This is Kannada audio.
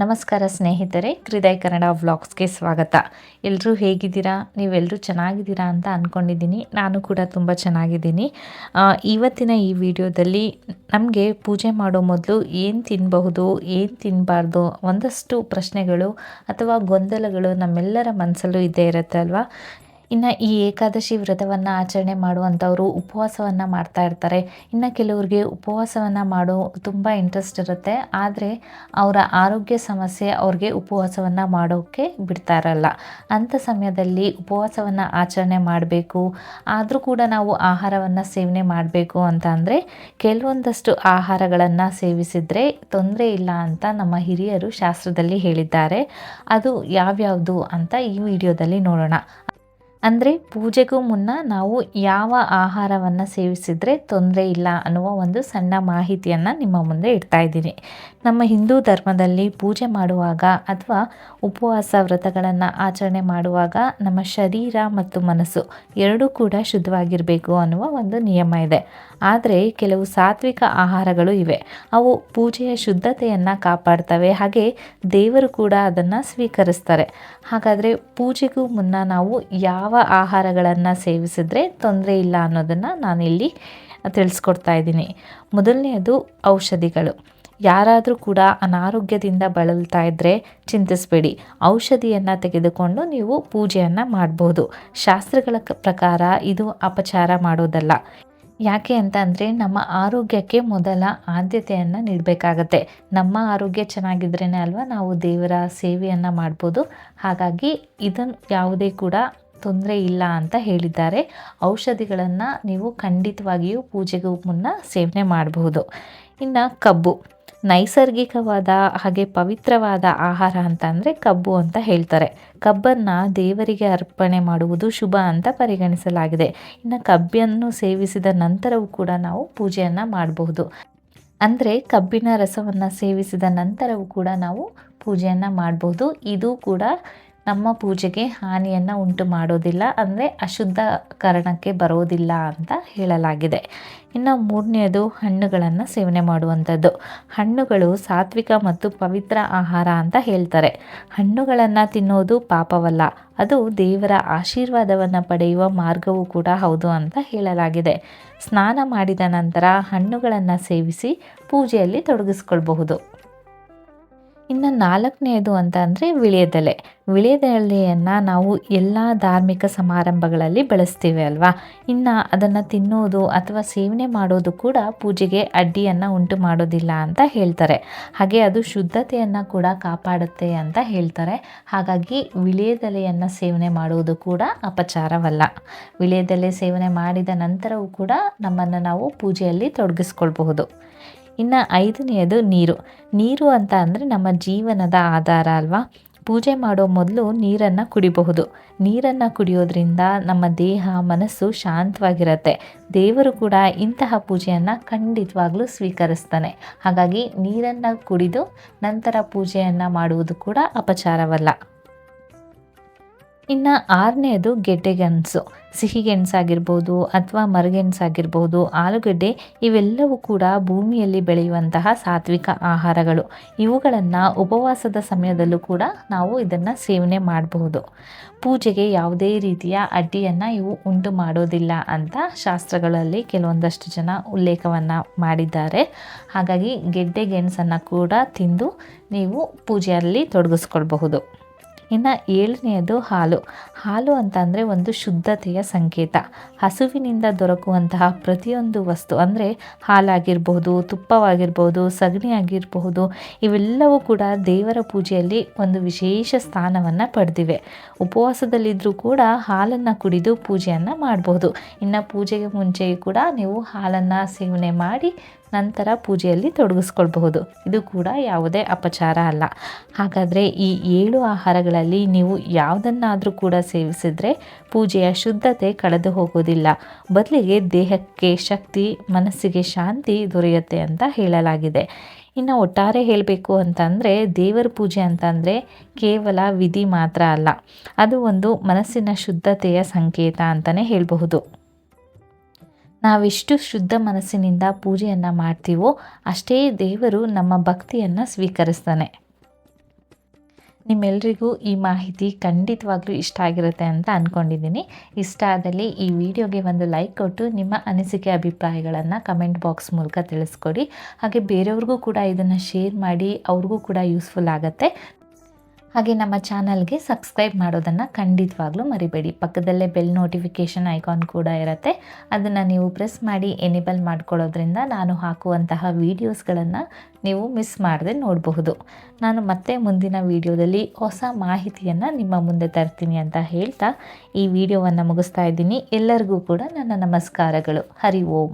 ನಮಸ್ಕಾರ ಸ್ನೇಹಿತರೆ ಹೃದಯ ಕನ್ನಡ ವ್ಲಾಗ್ಸ್ಗೆ ಸ್ವಾಗತ. ಎಲ್ಲರೂ ಹೇಗಿದ್ದೀರಾ? ನೀವೆಲ್ಲರೂ ಚೆನ್ನಾಗಿದ್ದೀರಾ ಅಂತ ಅಂದ್ಕೊಂಡಿದ್ದೀನಿ ನಾನು ಕೂಡ ತುಂಬ ಚೆನ್ನಾಗಿದ್ದೀನಿ. ಇವತ್ತಿನ ಈ ವಿಡಿಯೋದಲ್ಲಿ ನಮಗೆ ಪೂಜೆ ಮಾಡೋ ಮೊದಲು ಏನು ತಿನ್ನಬಹುದು ಏನು ತಿನ್ನಬಾರ್ದು ಒಂದಷ್ಟು ಪ್ರಶ್ನೆಗಳು ಅಥವಾ ಗೊಂದಲಗಳು ನಮ್ಮೆಲ್ಲರ ಮನಸ್ಸಲ್ಲೂ ಇದ್ದೇ ಇರುತ್ತೆ ಅಲ್ವಾ? ಇನ್ನು ಈ ಏಕಾದಶಿ ವ್ರತವನ್ನು ಆಚರಣೆ ಮಾಡುವಂಥವರು ಉಪವಾಸವನ್ನು ಮಾಡ್ತಾ ಇರ್ತಾರೆ. ಇನ್ನು ಕೆಲವ್ರಿಗೆ ಉಪವಾಸವನ್ನು ಮಾಡೋ ತುಂಬ ಇಂಟ್ರೆಸ್ಟ್ ಇರುತ್ತೆ. ಆದರೆ ಅವರ ಆರೋಗ್ಯ ಸಮಸ್ಯೆ ಅವ್ರಿಗೆ ಉಪವಾಸವನ್ನು ಮಾಡೋಕ್ಕೆ ಬಿಡ್ತಾ ಇರಲ್ಲ. ಅಂಥ ಸಮಯದಲ್ಲಿ ಉಪವಾಸವನ್ನು ಆಚರಣೆ ಮಾಡಬೇಕು. ಆದರೂ ಕೂಡ ನಾವು ಆಹಾರವನ್ನು ಸೇವನೆ ಮಾಡಬೇಕು ಅಂತ ಅಂದರೆ ಕೆಲವೊಂದಷ್ಟು ಆಹಾರಗಳನ್ನು ಸೇವಿಸಿದರೆ ತೊಂದರೆ ಇಲ್ಲ ಅಂತ ನಮ್ಮ ಹಿರಿಯರು ಶಾಸ್ತ್ರದಲ್ಲಿ ಹೇಳಿದ್ದಾರೆ. ಅದು ಯಾವ್ಯಾವುದು ಅಂತ ಈ ವಿಡಿಯೋದಲ್ಲಿ ನೋಡೋಣ. ಅಂದರೆ ಪೂಜೆಗೂ ಮುನ್ನ ನಾವು ಯಾವ ಆಹಾರವನ್ನು ಸೇವಿಸಿದರೆ ತೊಂದರೆ ಇಲ್ಲ ಅನ್ನುವ ಒಂದು ಸಣ್ಣ ಮಾಹಿತಿಯನ್ನು ನಿಮ್ಮ ಮುಂದೆ ಇಡ್ತಾ ಇದ್ದೀನಿ ನಮ್ಮ ಹಿಂದೂ ಧರ್ಮದಲ್ಲಿ ಪೂಜೆ ಮಾಡುವಾಗ ಅಥವಾ ಉಪವಾಸ ವ್ರತಗಳನ್ನು ಆಚರಣೆ ಮಾಡುವಾಗ ನಮ್ಮ ಶರೀರ ಮತ್ತು ಮನಸ್ಸು ಎರಡೂ ಕೂಡ ಶುದ್ಧವಾಗಿರಬೇಕು ಅನ್ನುವ ಒಂದು ನಿಯಮ ಇದೆ. ಆದರೆ ಕೆಲವು ಸಾತ್ವಿಕ ಆಹಾರಗಳು ಇವೆ. ಅವು ಪೂಜೆಯ ಶುದ್ಧತೆಯನ್ನು ಕಾಪಾಡ್ತವೆ. ಹಾಗೆ ದೇವರು ಕೂಡ ಅದನ್ನು ಸ್ವೀಕರಿಸ್ತಾರೆ. ಹಾಗಾದರೆ ಪೂಜೆಗೂ ಮುನ್ನ ನಾವು ಯಾವ ಆಹಾರಗಳನ್ನು ಸೇವಿಸಿದ್ರೆ ತೊಂದರೆ ಇಲ್ಲ ಅನ್ನೋದನ್ನು ನಾನಿಲ್ಲಿ ತಿಳಿಸ್ಕೊಡ್ತಾ ಇದ್ದೀನಿ. ಮೊದಲನೆಯದು ಔಷಧಿಗಳು. ಯಾರಾದರೂ ಕೂಡ ಅನಾರೋಗ್ಯದಿಂದ ಬಳಲ್ತಾ ಇದ್ದರೆ ಚಿಂತಿಸಬೇಡಿ. ಔಷಧಿಯನ್ನು ತೆಗೆದುಕೊಂಡು ನೀವು ಪೂಜೆಯನ್ನು ಮಾಡ್ಬೋದು. ಶಾಸ್ತ್ರಗಳ ಪ್ರಕಾರ ಇದು ಅಪಚಾರ ಮಾಡೋದಲ್ಲ. ಯಾಕೆ ಅಂತ ಅಂದರೆ ನಮ್ಮ ಆರೋಗ್ಯಕ್ಕೆ ಮೊದಲ ಆದ್ಯತೆಯನ್ನು ನೀಡಬೇಕಾಗತ್ತೆ. ನಮ್ಮ ಆರೋಗ್ಯ ಚೆನ್ನಾಗಿದ್ರೇ ಅಲ್ವಾ ನಾವು ದೇವರ ಸೇವೆಯನ್ನು ಮಾಡ್ಬೋದು. ಹಾಗಾಗಿ ಇದನ್ನು ಯಾವುದೇ ಕೂಡ ತೊಂದರೆ ಇಲ್ಲ ಅಂತ ಹೇಳಿದ್ದಾರೆ. ಔಷಧಿಗಳನ್ನು ನೀವು ಖಂಡಿತವಾಗಿಯೂ ಪೂಜೆಗೂ ಮುನ್ನ ಸೇವನೆ ಮಾಡಬಹುದು. ಇನ್ನು ಕಬ್ಬು. ನೈಸರ್ಗಿಕವಾದ ಹಾಗೆ ಪವಿತ್ರವಾದ ಆಹಾರ ಅಂತ ಅಂದರೆ ಕಬ್ಬು ಅಂತ ಹೇಳ್ತಾರೆ. ಕಬ್ಬನ್ನು ದೇವರಿಗೆ ಅರ್ಪಣೆ ಮಾಡುವುದು ಶುಭ ಅಂತ ಪರಿಗಣಿಸಲಾಗಿದೆ. ಇನ್ನು ಕಬ್ಬಿಯನ್ನು ಸೇವಿಸಿದ ನಂತರವೂ ಕೂಡ ನಾವು ಪೂಜೆಯನ್ನು ಮಾಡಬಹುದು. ಅಂದರೆ ಕಬ್ಬಿನ ರಸವನ್ನು ಸೇವಿಸಿದ ನಂತರವೂ ಕೂಡ ನಾವು ಪೂಜೆಯನ್ನು ಮಾಡಬಹುದು. ಇದು ಕೂಡ ನಮ್ಮ ಪೂಜೆಗೆ ಹಾನಿಯನ್ನು ಉಂಟು ಮಾಡೋದಿಲ್ಲ, ಅಂದರೆ ಅಶುದ್ಧಕರಣಕ್ಕೆ ಬರೋದಿಲ್ಲ ಅಂತ ಹೇಳಲಾಗಿದೆ. ಇನ್ನು ಮೂರನೆಯದು ಹಣ್ಣುಗಳನ್ನು ಸೇವನೆ ಮಾಡುವಂಥದ್ದು. ಹಣ್ಣುಗಳು ಸಾತ್ವಿಕ ಮತ್ತು ಪವಿತ್ರ ಆಹಾರ ಅಂತ ಹೇಳ್ತಾರೆ. ಹಣ್ಣುಗಳನ್ನು ತಿನ್ನೋದು ಪಾಪವಲ್ಲ, ಅದು ದೇವರ ಆಶೀರ್ವಾದವನ್ನು ಪಡೆಯುವ ಮಾರ್ಗವೂ ಕೂಡ ಹೌದು ಅಂತ ಹೇಳಲಾಗಿದೆ. ಸ್ನಾನ ಮಾಡಿದ ನಂತರ ಹಣ್ಣುಗಳನ್ನು ಸೇವಿಸಿ ಪೂಜೆಯಲ್ಲಿ ತೊಡಗಿಸ್ಕೊಳ್ಬಹುದು. ಇನ್ನು ನಾಲ್ಕನೆಯದು ಅಂತ ಅಂದರೆ ವಿಳೆದೆಲೆ. ವಿಳೆದೆಲೆಯನ್ನು ನಾವು ಎಲ್ಲ ಧಾರ್ಮಿಕ ಸಮಾರಂಭಗಳಲ್ಲಿ ಬಳಸ್ತೀವಿ ಅಲ್ವಾ? ಇನ್ನು ಅದನ್ನು ತಿನ್ನೋದು ಅಥವಾ ಸೇವನೆ ಮಾಡೋದು ಕೂಡ ಪೂಜೆಗೆ ಅಡ್ಡಿಯನ್ನು ಉಂಟು ಮಾಡೋದಿಲ್ಲ ಅಂತ ಹೇಳ್ತಾರೆ. ಹಾಗೆ ಅದು ಶುದ್ಧತೆಯನ್ನು ಕೂಡ ಕಾಪಾಡುತ್ತೆ ಅಂತ ಹೇಳ್ತಾರೆ. ಹಾಗಾಗಿ ವಿಳೆದೆಲೆಯನ್ನು ಸೇವನೆ ಮಾಡುವುದು ಕೂಡ ಅಪಚಾರವಲ್ಲ. ವಿಳೆದೆಲೆ ಸೇವನೆ ಮಾಡಿದ ನಂತರವೂ ಕೂಡ ನಮ್ಮನ್ನು ನಾವು ಪೂಜೆಯಲ್ಲಿ ತೊಡಗಿಸ್ಕೊಳ್ಬಹುದು. ಇನ್ನು ಐದನೆಯದು ನೀರು. ನೀರು ಅಂತ ಅಂದರೆ ನಮ್ಮ ಜೀವನದ ಆಧಾರ ಅಲ್ವಾ? ಪೂಜೆ ಮಾಡೋ ಮೊದಲು ನೀರನ್ನು ಕುಡಿಬಹುದು. ನೀರನ್ನು ಕುಡಿಯೋದ್ರಿಂದ ನಮ್ಮ ದೇಹ, ಮನಸ್ಸು ಶಾಂತವಾಗಿರುತ್ತೆ. ದೇವರು ಕೂಡ ಇಂತಹ ಪೂಜೆಯನ್ನು ಖಂಡಿತವಾಗ್ಲೂ ಸ್ವೀಕರಿಸ್ತಾನೆ. ಹಾಗಾಗಿ ನೀರನ್ನು ಕುಡಿದು ನಂತರ ಪೂಜೆಯನ್ನು ಮಾಡುವುದು ಕೂಡ ಅಪಚಾರವಲ್ಲ. ಇನ್ನು ಆರನೇದು ಗೆಡ್ಡೆಗೆಣಸು ಸಿಹಿಗೆಣಸಾಗಿರ್ಬೋದು ಅಥವಾ ಮರಗೆಣಸಾಗಿರ್ಬೋದು ಆಲೂಗಡ್ಡೆ ಇವೆಲ್ಲವೂ ಕೂಡ ಭೂಮಿಯಲ್ಲಿ ಬೆಳೆಯುವಂತಹ ಸಾತ್ವಿಕ ಆಹಾರಗಳು. ಇವುಗಳನ್ನು ಉಪವಾಸದ ಸಮಯದಲ್ಲೂ ಕೂಡ ನಾವು ಇದನ್ನು ಸೇವನೆ ಮಾಡಬಹುದು ಪೂಜೆಗೆ ಯಾವುದೇ ರೀತಿಯ ಅಡ್ಡಿಯನ್ನು ಇವು ಉಂಟು ಮಾಡೋದಿಲ್ಲ ಅಂತ ಶಾಸ್ತ್ರಗಳಲ್ಲಿ ಕೆಲವೊಂದಷ್ಟು ಜನ ಉಲ್ಲೇಖವನ್ನು ಮಾಡಿದ್ದಾರೆ. ಹಾಗಾಗಿ ಗೆಡ್ಡೆ ಗೆಣಸನ್ನು ಕೂಡ ತಿಂದು ನೀವು ಪೂಜೆಯಲ್ಲಿ ತೊಡಗಿಸ್ಕೊಳ್ಬಹುದು. ಇನ್ನು ಏಳನೆಯದು ಹಾಲು. ಹಾಲು ಅಂತಂದರೆ ಒಂದು ಶುದ್ಧತೆಯ ಸಂಕೇತ. ಹಸುವಿನಿಂದ ದೊರಕುವಂತಹ ಪ್ರತಿಯೊಂದು ವಸ್ತು ಅಂದರೆ ಹಾಲಾಗಿರಬಹುದು ತುಪ್ಪವಾಗಿರ್ಬೋದು ಸಗಣಿ ಆಗಿರಬಹುದು ಇವೆಲ್ಲವೂ ಕೂಡ ದೇವರ ಪೂಜೆಯಲ್ಲಿ ಒಂದು ವಿಶೇಷ ಸ್ಥಾನವನ್ನು ಪಡೆದಿವೆ. ಉಪವಾಸದಲ್ಲಿದ್ದರೂ ಕೂಡ ಹಾಲನ್ನು ಕುಡಿದು ಪೂಜೆಯನ್ನು ಮಾಡಬಹುದು. ಇನ್ನು ಪೂಜೆಗೆ ಮುಂಚೆಯೂ ಕೂಡ ನೀವು ಹಾಲನ್ನು ಸೇವನೆ ಮಾಡಿ ನಂತರ ಪೂಜೆಯಲ್ಲಿ ತೊಡಗಿಸ್ಕೊಳ್ಬಹುದು. ಇದು ಕೂಡ ಯಾವುದೇ ಅಪಚಾರ ಅಲ್ಲ. ಹಾಗಾದರೆ ಈ ಏಳು ಆಹಾರಗಳಲ್ಲಿ ನೀವು ಯಾವುದನ್ನಾದರೂ ಕೂಡ ಸೇವಿಸಿದರೆ ಪೂಜೆಯ ಶುದ್ಧತೆ ಕಳೆದು ಹೋಗೋದಿಲ್ಲ. ಬದಲಿಗೆ ದೇಹಕ್ಕೆ ಶಕ್ತಿ, ಮನಸ್ಸಿಗೆ ಶಾಂತಿ ದೊರೆಯುತ್ತೆ ಅಂತ ಹೇಳಲಾಗಿದೆ. ಇನ್ನು ಒಟ್ಟಾರೆ ಹೇಳಬೇಕು ಅಂತಂದರೆ ದೇವರ ಪೂಜೆ ಅಂತಂದರೆ ಕೇವಲ ವಿಧಿ ಮಾತ್ರ ಅಲ್ಲ. ಅದು ಒಂದು ಮನಸ್ಸಿನ ಶುದ್ಧತೆಯ ಸಂಕೇತ ಅಂತಲೇ ಹೇಳಬಹುದು. ನಾವೆಷ್ಟು ಶುದ್ಧ ಮನಸ್ಸಿನಿಂದ ಪೂಜೆಯನ್ನು ಮಾಡ್ತೀವೋ ಅಷ್ಟೇ ದೇವರು ನಮ್ಮ ಭಕ್ತಿಯನ್ನು ಸ್ವೀಕರಿಸ್ತಾನೆ. ನಿಮ್ಮೆಲ್ರಿಗೂ ಈ ಮಾಹಿತಿ ಖಂಡಿತವಾಗ್ಲೂ ಇಷ್ಟ ಆಗಿರುತ್ತೆ ಅಂತ ಅಂದ್ಕೊಂಡಿದ್ದೀನಿ ಇಷ್ಟ ಆದಲ್ಲಿ ಈ ವಿಡಿಯೋಗೆ ಒಂದು ಲೈಕ್ ಕೊಟ್ಟು ನಿಮ್ಮ ಅನಿಸಿಕೆ ಅಭಿಪ್ರಾಯಗಳನ್ನು ಕಮೆಂಟ್ ಬಾಕ್ಸ್ ಮೂಲಕ ತಿಳಿಸ್ಕೊಡಿ. ಹಾಗೆ ಬೇರೆಯವ್ರಿಗೂ ಕೂಡ ಇದನ್ನು ಶೇರ್ ಮಾಡಿ ಅವ್ರಿಗೂ ಕೂಡ ಯೂಸ್ಫುಲ್ ಆಗುತ್ತೆ. ಹಾಗೆ ನಮ್ಮ ಚಾನಲ್ಗೆ ಸಬ್ಸ್ಕ್ರೈಬ್ ಮಾಡೋದನ್ನು ಖಂಡಿತವಾಗ್ಲೂ ಮರಿಬೇಡಿ. ಪಕ್ಕದಲ್ಲೇ ಬೆಲ್ ನೋಟಿಫಿಕೇಷನ್ ಐಕಾನ್ ಕೂಡ ಇರುತ್ತೆ. ಅದನ್ನು ನೀವು ಪ್ರೆಸ್ ಮಾಡಿ ಎನೇಬಲ್ ಮಾಡ್ಕೊಳ್ಳೋದ್ರಿಂದ ನಾನು ಹಾಕುವಂತಹ ವೀಡಿಯೋಸ್ಗಳನ್ನು ನೀವು ಮಿಸ್ ಮಾಡದೆ ನೋಡಬಹುದು. ನಾನು ಮತ್ತೆ ಮುಂದಿನ ವಿಡಿಯೋದಲ್ಲಿ ಹೊಸ ಮಾಹಿತಿಯನ್ನು ನಿಮ್ಮ ಮುಂದೆ ತರ್ತೀನಿ ಅಂತ ಹೇಳ್ತಾ ಈ ವಿಡಿಯೋವನ್ನು ಮುಗಿಸ್ತಾ ಇದ್ದೀನಿ. ಎಲ್ಲರಿಗೂ ಕೂಡ ನನ್ನ ನಮಸ್ಕಾರಗಳು. ಹರಿ ಓಂ.